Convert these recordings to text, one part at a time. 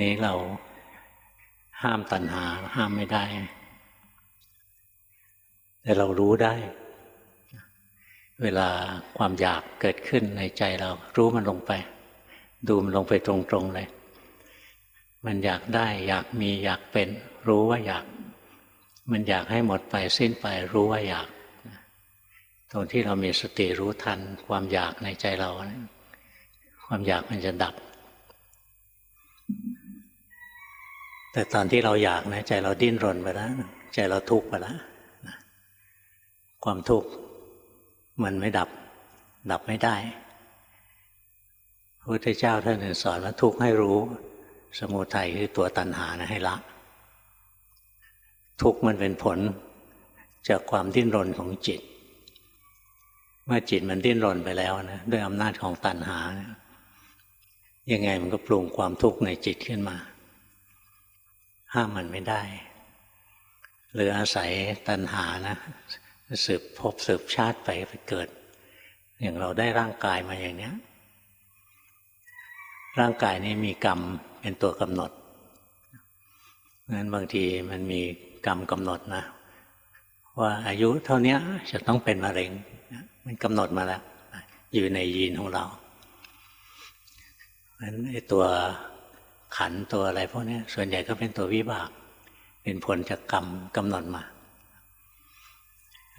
นี้เราห้ามตัณหา ห้ามไม่ได้ แต่เรารู้ได้ เวลาความอยากเกิดขึ้นในใจเรา รู้มันลงไป ดูมันลงไปตรงๆเลย มันอยากได้ อยากมีอยากเป็น รู้ว่าอยาก มันอยากให้หมดไปสิ้นไป รู้ว่าอยาก ตรงที่เรามีสติรู้ทัน ความอยากในใจเรา ความอยากมันจะดับ แต่ตอนที่เราอยากนะใจเราดิ้นรนไปแล้วใจเราทุกข์ไปแล้วความทุกข์มันไม่ดับ ดับไม่ได้พระพุทธเจ้าท่านสอนว่าทุกข์ให้รู้ สมุทัยคือตัวตัณหานะให้ละ ทุกข์มันเป็นผลจากความดิ้นรนของจิต เมื่อจิตมันดิ้นรนไปแล้วนะด้วยอำนาจของตัณหานะยังไงมันก็ปรุงความทุกข์ในจิตขึ้นมา ห้ามมันไม่ได้ หรืออาศัยตัณหานะ สืบพบสืบชาติไปไปเกิด อย่างเราได้ร่างกายมาอย่างเนี้ย ร่างกายนี้มีกรรมเป็นตัวกำหนดงั้นบางทีมันมีกรรมกำหนดนะ ว่าอายุเท่านี้จะต้องเป็นมะเร็ง มันกำหนดมาแล้ว อยู่ในยีนของเราเพราะฉะนั้นไอ้ตัว ขันตัวอะไรพวกนี้ส่วนใหญ่ก็เป็นตัววิบาก เป็นผลจากกรรมกำหนดมา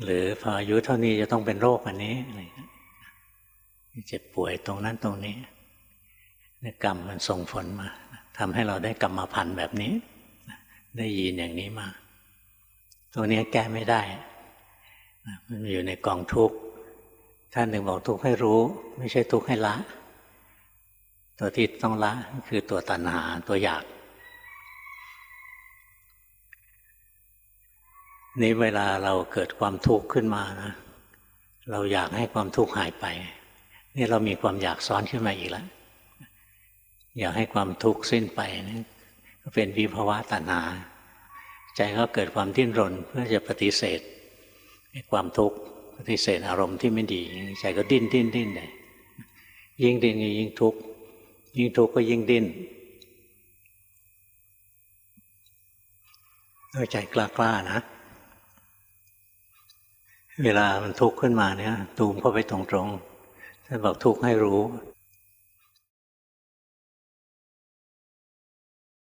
หรือพออายุเท่านี้จะต้องเป็นโรคอันนี้อะไรเจ็บป่วยตรงนั้นตรงนี้กรรมมันส่งผลมาทำให้เราได้กรรมพันธุ์แบบนี้ ได้ยินอย่างนี้มา ตัวนี้แก้ไม่ได้ มันอยู่ในกองทุกข์ท่านหนึ่งบอกทุกข์ให้รู้ ไม่ใช่ทุกข์ให้ละ ตัวที่ต้องละคือตัวตัณหาตัวอยาก นี่เวลาเราเกิดความทุกข์ขึ้นมานะ เราอยากให้ความทุกข์หายไป นี่เรามีความอยากซ้อนขึ้นมาอีกแล้ว อยากให้ความทุกข์สิ้นไปนี่ก็เป็นวิภาวะตัณหา ใจก็เกิดความดิ้นรนเพื่อจะปฏิเสธความทุกข์ปฏิเสธอารมณ์ที่ไม่ดี ใจก็ดิ้นดิ้นดิ้นเลยยิ่งดิ้นยิ่งทุกข์ ยิ่งทุกข์ก็ยิ่งดิ้นด้วยใจกล้าๆนะ เวลามันทุกข์ขึ้นมาเนี่ย ตูมเข้าไปตรงๆท่านบอกทุกข์ให้รู้